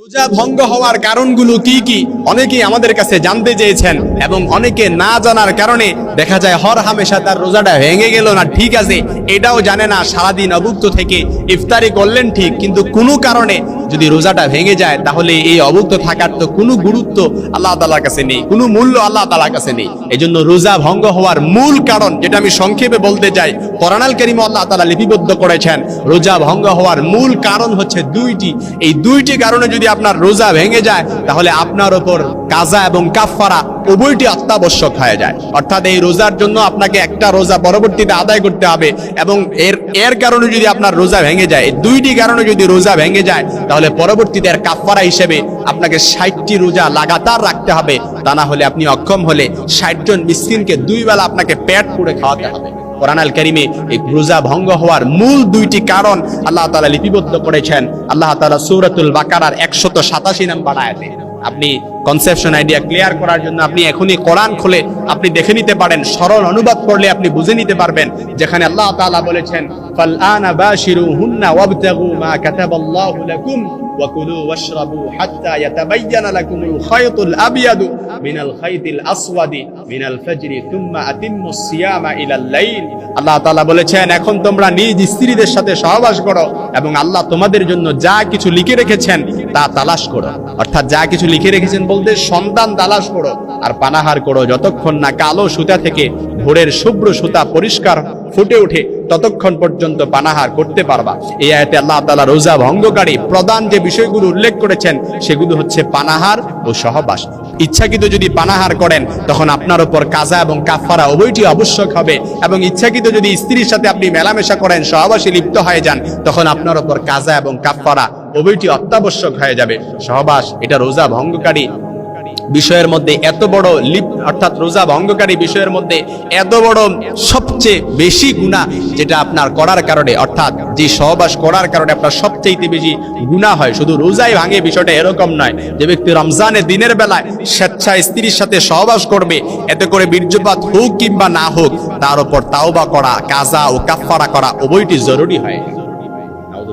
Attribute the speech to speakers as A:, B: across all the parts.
A: রোজা ভঙ্গ হওয়ার কারণগুলো কি কি? অনেকেই আমাদের কাছে জানতে চেয়েছেন এবং অনেকে না জানার কারণে দেখা যায় হর হামেশা তার রোজাটা ভেঙে গেল না, ঠিক আছে, এটাও জানে না, সারাদিন অভুক্ত থেকে ইফতারি করলেন ঠিক, কিন্তু কোনো কারণে যদি রোজাটা ভেঙে যায়, তাহলে এই অভুক্ত থাকার তো কোনো গুরুত্ব আল্লাহ তালার কাছে নেই, কোনো মূল্য আল্লাহ তালার কাছে নেই। এই জন্য রোজা ভঙ্গ হওয়ার মূল কারণ, যেটা আমি সংক্ষেপে বলতে চাই, কোরআনাল করিম আল্লাহ তালা লিপিবদ্ধ করেছেন, রোজা ভঙ্গ হওয়ার মূল কারণ হচ্ছে দুইটি, এই দুইটি কারণে যদি আপনার রোজা ভেঙে যায়, তাহলে আপনার ওপর কাজা এবং কাফফারা উভয়টি অত্যাবশ্যক হয়ে যায়। অর্থাৎ এই রোজার জন্য আপনাকে একটা রোজা পরবর্তীতে আদায় করতে হবে এবং এর এর কারণে যদি আপনার রোজা ভেঙে যায়, এই দুইটি কারণে যদি রোজা ভেঙে যায়, তাহলে পরবর্তীতে এর কাফফারা হিসেবে আপনাকে ষাটটি রোজা লাগাতার রাখতে হবে। তা না হলে আপনি অক্ষম হলে ষাট জন মিসকিনকে দুই বেলা আপনাকে পেট পুড়ে খাওয়াতে হবে। কোরআন এই রোজা ভঙ্গ হওয়ার মূল দুইটি কারণ আল্লাহ তালা লিপিবদ্ধ করেছেন। আল্লাহ তালা সৌরাতুল বাকারার একশত সাতাশি নাম্বার আয়াতে। আপনি কনসেপশন আইডিয়া ক্লিয়ার করার জন্য আপনি এখনই কোরআন খুলে আপনি দেখে নিতে পারেন, সরল অনুবাদ করলে আপনি বুঝে নিতে পারবেন, যেখানে আল্লাহ তালা বলেছেন ওয়াকুলু ওয়াশরাবু হাত্তা ইয়াতাবায়্যানা লাকুমুল খায়তুল আবয়াদু। মিনাল খাইতিল আসওয়াদি মিনাল ফাজরি তুম্মা সিয়ামা ইলাল লাইল। আল্লাহ তাআলা বলেছেন, এখন তোমরা নিজ স্ত্রীদের সাথে সহবাস করো এবং আল্লাহ তোমাদের জন্য যা কিছু লিখে রেখেছেন তা তালাশ করো। অর্থাৎ যা কিছু লিখে রেখেছেন বলতে সন্তান তালাশ করো আর পানাহার করো যতক্ষণ না কালো সুতা থেকে ভোরের শুভ্র সুতা পরিষ্কার ফুটে ওঠে ততক্ষণ পর্যন্ত পানাহার করতে পারবা। এই আয়তে আল্লাহ তালা রোজা ভঙ্গকারী প্রধান যে বিষয়গুলো উল্লেখ করেছেন সেগুলো হচ্ছে পানাহার ও সহবাস। ইচ্ছাকৃত যদি পানাহার করেন, তখন আপনার উপর কাজা এবং কাফারা উভয়টি আবশ্যক হবে। এবং ইচ্ছাকৃত যদি স্ত্রীর সাথে আপনি মেলামেশা করেন, সহবাসী লিপ্ত হয়ে যান, তখন আপনার উপর কাজা এবং কাফারা উভয়টি অত্যাবশ্যক হয়ে যাবে। সহবাস, এটা রোজা ভঙ্গকারী বিষয়ের মধ্যে এত বড় লিপ, অর্থাৎ রোজা ভঙ্গকারী বিষয়ের মধ্যে এত বড় সবচেয়ে বেশি গুণা যেটা আপনার করার কারণে, অর্থাৎ যে সহবাস করার কারণে আপনার সবচেয়ে বেশি গুণা হয়। শুধু রোজাই ভাঙে বিষয়টা এরকম নয়, যে ব্যক্তি রমজানের দিনের বেলায় স্বেচ্ছা স্ত্রীর সাথে সহবাস করবে, এতে করে বীর্যপাত হোক কিংবা না হোক, তার উপর তাওবা করা, কাজা ও কাফফারা করা উভয়টি জরুরি হয়।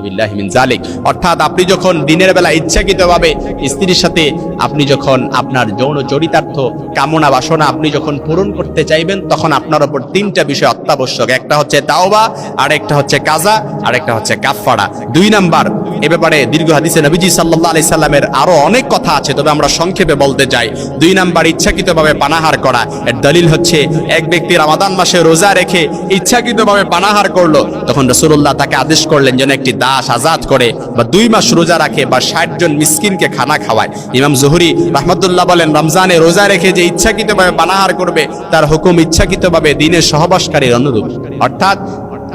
A: নাউযুবিল্লাহি মিন জালিক অর্থাৎ আপনি যখন দিনের বেলা ইচ্ছাকৃতভাবে স্ত্রীর সাথে আপনি যখন আপনার যৌন চরিতার্থ কামনা বাসনা আপনি যখন পূরণ করতে চাইবেন, তখন আপনার উপর তিনটা বিষয় অত্যাবশ্যক। একটা হচ্ছে তাওবা আর একটা হচ্ছে কাজা আর একটা হচ্ছে কাফফারা। দুই নাম্বার, এ ব্যাপারে দীর্ঘ হাদিসে নবীজি সাল্লাল্লাহু আলাইহি সাল্লামের আরও অনেক কথা আছে, তবে আমরা সংক্ষেপে বলতে চাই দুই নাম্বার, ইচ্ছাকৃতভাবে পানাহার করা। এর দলিল হচ্ছে, এক ব্যক্তি রমাদান মাসে রোজা রেখে ইচ্ছাকৃতভাবে পানাহার করল, তখন রাসূলুল্লাহ তাকে আদেশ করলেন যেন একটি দাস আজাদ করে বা দুই মাস রোজা রাখে বা ষাট জন মিসকিনকে খানা খাওয়ায়। ইমাম জহুরি রহমতুল্লাহ বলেন, রমজানে রোজা রেখে যে ইচ্ছাকৃতভাবে বানাহার করবে, তার হুকুম ইচ্ছাকৃতভাবে দিনের সহবাসকারীর অনুরূপ। অর্থাৎ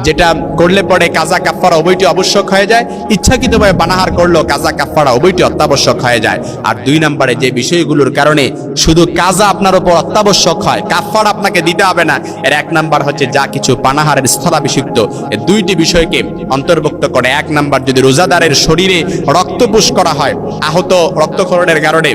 A: যেটা করলে পরে কাজা কাফারা উভয়টি আবশ্যক হয়ে যায়। ইচ্ছাকৃতভাবে পানাহার করলেও কাজা কাফারা উভয়টি অত্যাবশ্যক হয়ে যায়। আর দুই নম্বরে যে বিষয়গুলোর কারণে শুধু কাজা আপনার উপর অত্যাবশ্যক হয় কাফার আপনাকে দিতে হবে না। এর এক নাম্বার হচ্ছে যা কিছু পানাহারের স্থলাভিষিক্ত এই দুইটি বিষয়কে অন্তর্ভুক্ত করে এক নাম্বার যদি রোজাদারের শরীরে রক্তপুষ করা হয়, আহত রক্তক্ষরণের কারণে।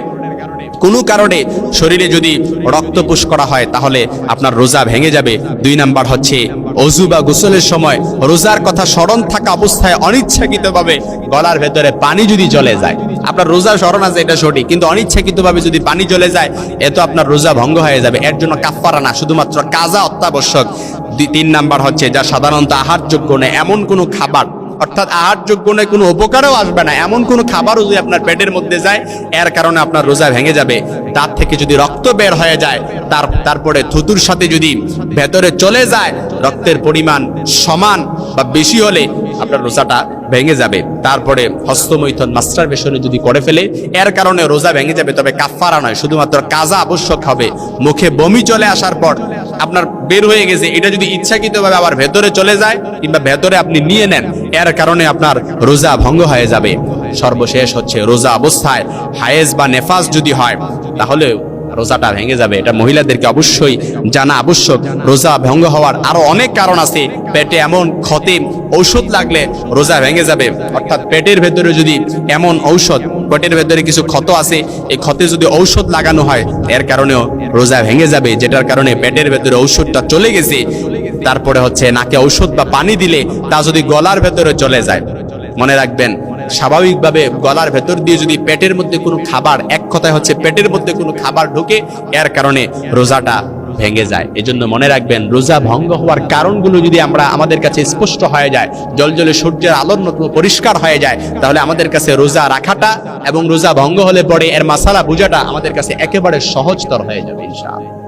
A: কোনো কারণে শরীরে যদি রক্ত পুশ করা হয়, তাহলে আপনার রোজা ভেঙে যাবে। দুই নাম্বার হচ্ছে, অজু বা গোসলের সময় রোজার কথা স্মরণ থাকা অবস্থায় অনিচ্ছাকৃতভাবে গলার ভেতরে পানি যদি জলে যায়। আপনার রোজা স্মরণ আছে, এটা সঠিক। কিন্তু অনিচ্ছাকৃতভাবে যদি পানি জলে যায়, এ তো আপনার রোজা ভঙ্গ হয়ে যাবে। এর জন্য কাফারা না, শুধুমাত্র কাজা অত্যাবশ্যক। তিন নাম্বার হচ্ছে, যা সাধারণত আহারযোগ্য নয়, এমন কোনো খাবার অর্থাৎ আহারযোগ্য নয়, কোনো উপকারও আসবে না। এমন কোনো খাবারও যদি আপনার পেটের মধ্যে যায়, এর কারণে আপনার রোজা ভেঙে যাবে। তার থেকে যদি রক্ত বের হয়ে যায়, তার, তারপরে থুতুর সাথে যদি ভেতরে চলে যায়, রক্তের পরিমাণ সমান বা বেশি হলে আপনার রোজাটা ভেঙে যাবে। তারপরে হস্তমৈথন মাস্টার বেশনে যদি করে ফেলে, এর কারণে রোজা ভেঙে যাবে। তবে কাফারা নয়, শুধুমাত্র কাজা আবশ্যক হবে। মুখে বমি চলে আসার পর আপনার বের হয়ে গেছে। এটা যদি ইচ্ছাকৃতভাবে আবার ভেতরে চলে যায় কিংবা ভেতরে আপনি নিয়ে নেন, এর কারণে আপনার রোজা ভঙ্গ হয়ে যাবে। সর্বশেষ হচ্ছে রোজা অবস্থায় হায়েজ বা নেফাস যদি হয় তাহলে রোজাটা ভেঙে যাবে। এটা মহিলাদেরকে অবশ্যই জানা আবশ্যক। রোজা ভঙ্গ হওয়ার আরও অনেক কারণ আছে। পেটে এমন ক্ষতে, ঔষধ লাগলে রোজা ভেঙে যাবে। অর্থাৎ পেটের ভেতরে যদি এমন ঔষধ, পেটের ভেতরে কিছু ক্ষত আছে, এই ক্ষতে যদি ঔষধ লাগানো হয়, এর কারণেও রোজা ভেঙে যাবে। যেটার কারণে পেটের ভেতরে ঔষধটা চলে গেছে। তারপরে হচ্ছে নাকে ঔষধ বা পানি দিলে তা যদি গলার ভেতরে চলে যায়। মনে রাখবেন স্বাভাবিকভাবে গলার ভেতর দিয়ে যদি পেটের মধ্যে কোনো খাবার, এক কথায় হচ্ছে পেটের মধ্যে কোনো খাবার ঢোকে, এর কারণে রোজাটা ভেঙে যায়। এজন্য মনে রাখবেন, রোজা ভঙ্গ হওয়ার কারণগুলো যদি আমরা আমাদের কাছে স্পষ্ট হয়ে যায়, জলজলে সূর্যের আলোর মতো পরিষ্কার হয়ে যায়, তাহলে আমাদের কাছে রোজা রাখাটা এবং রোজা ভঙ্গ হলে পরে এর মাসালা বোঝাটা আমাদের কাছে একেবারে সহজতর হয়ে যাবে, ইনশাআল্লাহ।